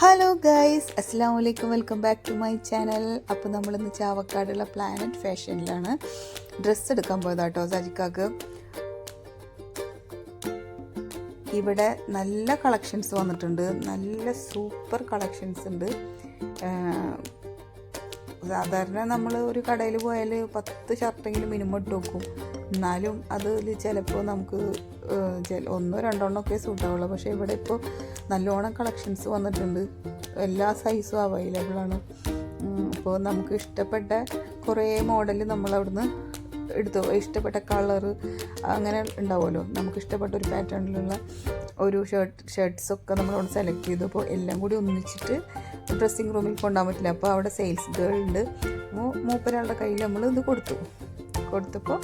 Hello guys അസ്സാം വലൈക്കും welcome back to my channel അപ്പോൾ നമ്മൾ ഇന്ന് ചാവക്കാടുള്ള പ്ലാനറ്റ് ഫാഷനിലാണ് ഡ്രസ്സ് എടുക്കാൻ പോയതാട്ടോ സജിക്കാക്ക്. ഇവിടെ നല്ല കളക്ഷൻസ് വന്നിട്ടുണ്ട്. നല്ല സൂപ്പർ കളക്ഷൻസ് ഉണ്ട്. സാധാരണ നമ്മൾ ഒരു കടയിൽ പോയാൽ പത്ത് ഷർട്ടെങ്കിലും മിനിമം ഇട്ട് വെക്കും. എന്നാലും അതിൽ ചിലപ്പോൾ നമുക്ക് ഒന്നോ രണ്ടോ എണ്ണമൊക്കെ സൂട്ടാവുള്ളൂ പക്ഷേ ഇവിടെ ഇപ്പോൾ നല്ലോണം കളക്ഷൻസ് വന്നിട്ടുണ്ട്. എല്ലാ സൈസും അവൈലബിൾ ആണ്. അപ്പോൾ നമുക്ക് ഇഷ്ടപ്പെട്ട കുറേ മോഡൽ നമ്മൾ അവിടുന്ന് എടുത്തു. ഇഷ്ടപ്പെട്ട കളർ അങ്ങനെ ഉണ്ടാവുമല്ലോ. നമുക്ക് ഇഷ്ടപ്പെട്ട ഒരു പാറ്റേണിലുള്ള ഒരു ഷർട്ട് ഷർട്ട്സൊക്കെ നമ്മളവിടെ സെലക്ട് ചെയ്തു. അപ്പോൾ എല്ലാം കൂടി ഒന്നിച്ചിട്ട് ഡ്രസ്സിങ് റൂമിൽ കൊണ്ടുപോകാൻ പറ്റില്ല. അപ്പോൾ അവിടെ സെയിൽസ് ഗേൾ ഉണ്ട്. മൂപ്പരാളുടെ കയ്യിൽ നമ്മൾ ഇത് കൊടുത്തു. കൊടുത്തപ്പോൾ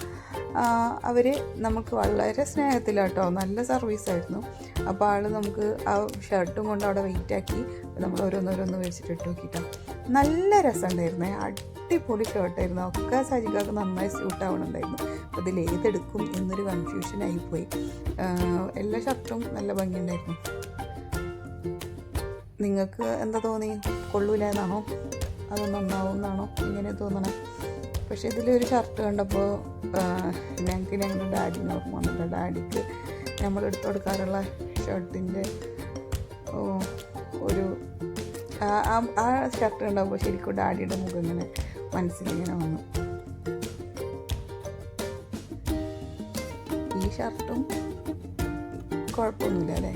അവർ നമുക്ക് വളരെ സ്നേഹത്തിലാട്ടോ നല്ല സർവീസായിരുന്നു അപ്പോൾ ആൾ നമുക്ക് ആ ഷർട്ടും കൊണ്ട് അവിടെ വെയിറ്റ് ആക്കി നമ്മൾ ഓരോന്നോരോന്ന് മേടിച്ചിട്ട് ഇട്ട് നോക്കിയിട്ടോ നല്ല രസമുണ്ടായിരുന്നേ. അടിപൊളി ഷർട്ടായിരുന്നു ഒക്കെ സജികാക്ക് നന്നായി സ്യൂട്ട് ആവണുണ്ടായിരുന്നു. അപ്പോൾ ഇതിൽ ഏതെടുക്കും എന്നൊരു കൺഫ്യൂഷനായി പോയി എല്ലാ ഷർട്ടും നല്ല ഭംഗിയുണ്ടായിരുന്നു. നിങ്ങൾക്ക് എന്താ തോന്നി? കൊള്ളൂലെന്നാണോ? അതൊന്നുണ്ടാവും എന്നാണോ ഇങ്ങനെ തോന്നണേ? പക്ഷേ ഇതിലൊരു ഷർട്ട് കണ്ടപ്പോൾ ഞങ്ങൾക്ക് ഞങ്ങളുടെ ഡാഡി ഓർമ്മ വന്നിട്ട് ഡാഡിക്ക് നമ്മൾ എടുത്തു കൊടുക്കാറുള്ള ഷർട്ടിന്റെ ഒരു ആ ഷർട്ട് കണ്ടപ്പോൾ ശരിക്കും ഡാഡിയുടെ മുഖം ഇങ്ങനെ മനസ്സിലിങ്ങനെ വന്നു. ഈ ഷർട്ടും കുഴപ്പമൊന്നുമില്ല അല്ലേ?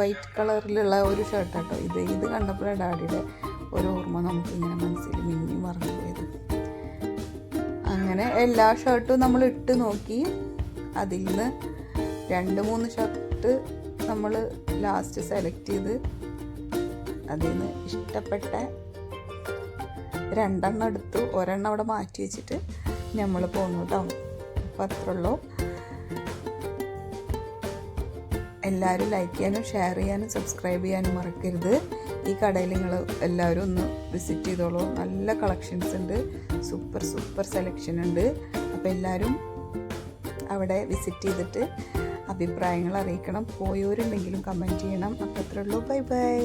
വൈറ്റ് കളറിലുള്ള ഒരു ഷർട്ട് കേട്ടോ ഇത് ഇത് കണ്ടപ്പോഴാണ് ഡാഡിയുടെ ഒരു ഓർമ്മ നമുക്ക് ഇങ്ങനെ മനസ്സിൽ മിന്നി മറന്നു പോയത്. അങ്ങനെ എല്ലാ ഷർട്ടും നമ്മൾ ഇട്ട് നോക്കി. അതിൽ നിന്ന് രണ്ട് മൂന്ന് ഷർട്ട് നമ്മൾ ലാസ്റ്റ് സെലക്ട് ചെയ്ത് അതിൽ നിന്ന് ഇഷ്ടപ്പെട്ട രണ്ടെണ്ണം എടുത്തു. ഒരെണ്ണം അവിടെ മാറ്റി വെച്ചിട്ട് നമ്മൾ പോന്നു കേട്ടോ അപ്പം അത്രയുള്ളൂ എല്ലാവരും ലൈക്ക് ചെയ്യാനും ഷെയർ ചെയ്യാനും സബ്സ്ക്രൈബ് ചെയ്യാനും മറക്കരുത്. ഈ കടയിൽ നിങ്ങൾ എല്ലാവരും ഒന്ന് വിസിറ്റ് ചെയ്തോളൂ. നല്ല കളക്ഷൻസ് ഉണ്ട്. സൂപ്പർ സൂപ്പർ സെലക്ഷൻ ഉണ്ട്. അപ്പോൾ എല്ലാവരും അവിടെ വിസിറ്റ് ചെയ്തിട്ട് അഭിപ്രായങ്ങൾ അറിയിക്കണം. പോയവരുണ്ടെങ്കിലും കമന്റ് ചെയ്യണം. അപ്പോൾ അത്രേ ഉള്ളൂ. Bye bye